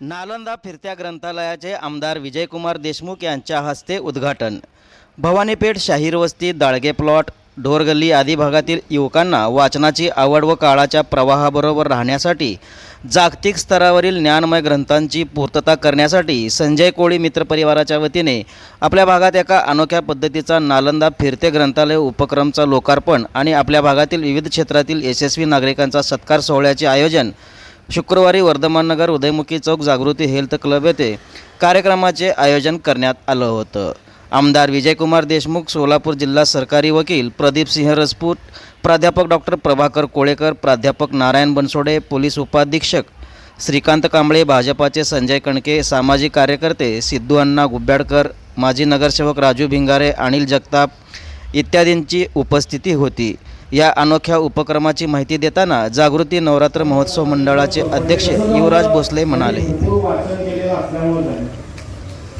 नालंदा फिरत्या ग्रंथालयाचे आमदार विजयकुमार देशमुख यांच्या हस्ते उद्घाटन. भवानीपेठ शाहीर वस्ती दाळगे प्लॉट ढोरगल्ली आदी भागातील युवकांना वाचनाची आवड व काळाच्या प्रवाहाबरोबर राहण्यासाठी जागतिक स्तरावरील ज्ञानमय ग्रंथांची पूर्तता करण्यासाठी संजय कोळी मित्र परिवाराच्या वतीने आपल्या भागात एका अनोख्या पद्धतीचा नालंदा फिरते ग्रंथालय उपक्रमचा लोकार्पण आणि आपल्या भागातील विविध क्षेत्रातील यशस्वी नागरिकांचा सत्कार सोहळ्याचे आयोजन शुक्रवारी वर्धमाननगर उदयमुखी चौक जागृती हेल्थ क्लब येथे कार्यक्रमाचे आयोजन करण्यात आलं होतं. आमदार विजयकुमार देशमुख सोलापूर जिल्हा सरकारी वकील प्रदीप सिंह रजपूत प्राध्यापक डॉक्टर प्रभाकर कोळेकर प्राध्यापक नारायण बनसोडे पोलीस उपाधीक्षक श्रीकांत कांबळे भाजपाचे संजय कणके सामाजिक कार्यकर्ते सिद्धू अण्णा गुब्याडकर माजी नगरसेवक राजू भिंगारे अनिल जगताप इत्यादींची उपस्थिती होती. या अनोख्या उपक्रमाची माहिती देताना जागृती नवरात्र महोत्सव मंडळाचे अध्यक्ष युवराज भोसले म्हणाले.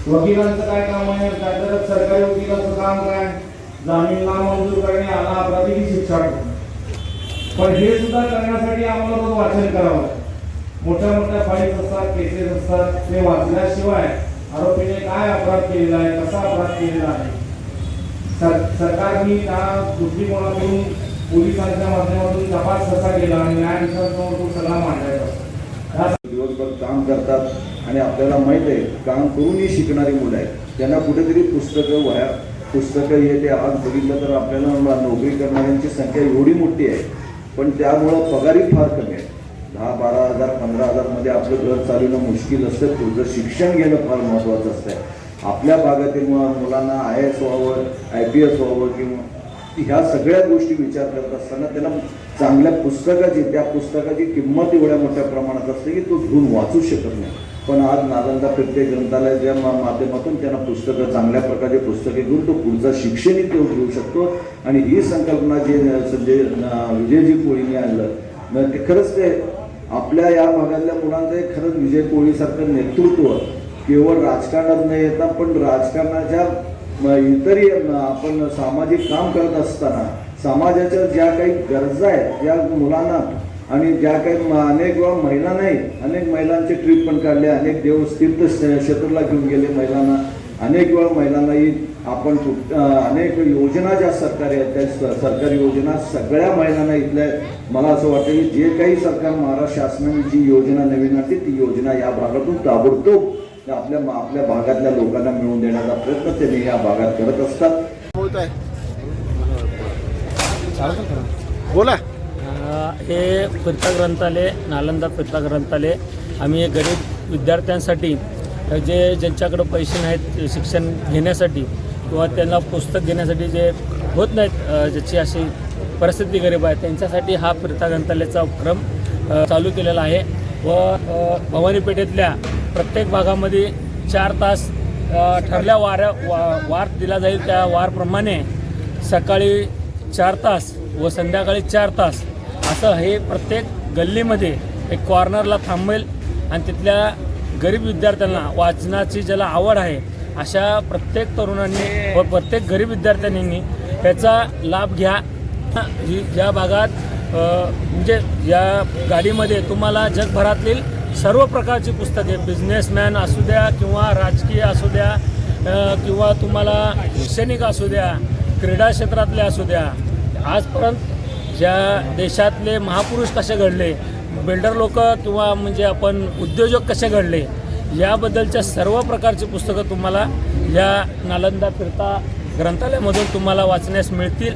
वकिलांचं काय काम आहे? काय सरकारी वकिलांचं काम काय? जामीन नामंजूर करणे आला अपराधी शिक्षा पण हे सुद्धा करण्यासाठी आम्हाला रोज वाचन करावं. मोठ्या मोठ्या फाईल्स असतात केसेस असतात ते वाचल्याशिवाय आरोपीने काय अपराध केलेला आहे कसा अपराध केलेला आहे? सर- सरकारने त्या दृष्टिकोनातून पोलिसांच्या माध्यमातून तपास कसा केला आणि न्यायाधीशांसमोर तो सगळा मांडायचा? दिवसभर काम करतात आणि आपल्याला माहीत आहे काम करूनही शिकणारी मुलं आहेत. त्यांना कुठेतरी पुस्तकं वया पुस्तकं हे ते आज बघितलं तर आपल्याला नोकरी करणाऱ्यांची संख्या एवढी मोठी आहे. पण त्यामुळं पगारही फार कमी आहे. दहा बारा हजार पंधरा हजारमध्ये आपलं घर चालवणं मुश्किल असतं. तुझं शिक्षण घेणं फार महत्त्वाचं असतं. आपल्या भागातील मुलांना आय एस व्हावं आय पी एस व्हावं किंवा ह्या सगळ्या गोष्टी विचार करत असताना त्याला चांगल्या पुस्तकाची त्या पुस्तकाची किंमत एवढ्या मोठ्या प्रमाणात असते की तो घेऊन वाचू शकत नाही. पण आज नालंदा प्रत्येक ग्रंथालयाच्या माध्यमातून त्यांना पुस्तकं चांगल्या प्रकारचे पुस्तके घेऊन तो पुढचा शिक्षणही तो घेऊ शकतो. आणि ही संकल्पना जे संजय विजयजी कोळीने आणलं ते खरंच ते आपल्या या भागातल्या मुलांचं एक खरंच विजय कोळीसारखं नेतृत्व केवळ राजकारणात न येता पण राजकारणाच्या इतरही आपण सामाजिक काम करत असताना समाजाच्या ज्या काही गरजा आहेत ज्या मुलांना आणि ज्या काही अनेक वेळा महिला नाही अनेक महिलांचे ट्रीप पण काढले अनेक देव तीर्थ क्षेत्राला घेऊन गेले महिलांना अनेक वेळा महिलांनाही आपण अनेक योजना ज्या सरकारी आहेत त्या सरकारी योजना सगळ्या महिलांना इथल्या मला असं वाटतं की जे काही सरकार महाराष्ट्र शासनाने जी योजना नवीन आणते ती योजना या भागातून ताबडतोब आपल्या आपल्या भागातल्या लोकांना मिळवून देण्याचा प्रयत्न त्यांनी या भागात करत असतात. बोलत आहे बोला. हे फिरता ग्रंथालय नालंदा फिरता ग्रंथालय आम्ही गरीब विद्यार्थ्यांसाठी जे ज्यांच्याकडं पैसे नाहीत शिक्षण घेण्यासाठी किंवा त्यांना पुस्तक घेण्यासाठी जे होत नाहीत ज्याची अशी परिस्थिती गरीब आहे त्यांच्यासाठी हा फिरता ग्रंथालयाचा उपक्रम चालू केलेला आहे. व अ, भवानी पेठेतल्या प्रत्येक भागामध्ये चार तास ठरल्या वाऱ्या वा वार दिला जाईल. त्या वारप्रमाणे सकाळी चार तास व संध्याकाळी चार तास असं हे प्रत्येक गल्लीमध्ये एक कॉर्नरला थांबेल आणि तिथल्या गरीब विद्यार्थ्यांना वाचनाची ज्याला आवड आहे अशा प्रत्येक तरुणांनी व प्रत्येक गरीब विद्यार्थ्यांनी याचा लाभ घ्या. ही ज्या भागात म्हणजे या गाडीमध्ये तुम्हाला जगभरातील सर्व प्रकारची पुस्तके बिझनेसमॅन असू द्या किंवा राजकीय असू द्या किंवा तुम्हाला शैक्षणिक असू द्या क्रीडा क्षेत्रातले असू द्या आजपर्यंत ज्या देशातले महापुरुष कसे घडले बिल्डर लोक किंवा म्हणजे आपण उद्योजक कसे घडले याबद्दलच्या सर्व प्रकारची पुस्तकं तुम्हाला या नालंदा फिरता ग्रंथालयामधून तुम्हाला वाचण्यास मिळतील.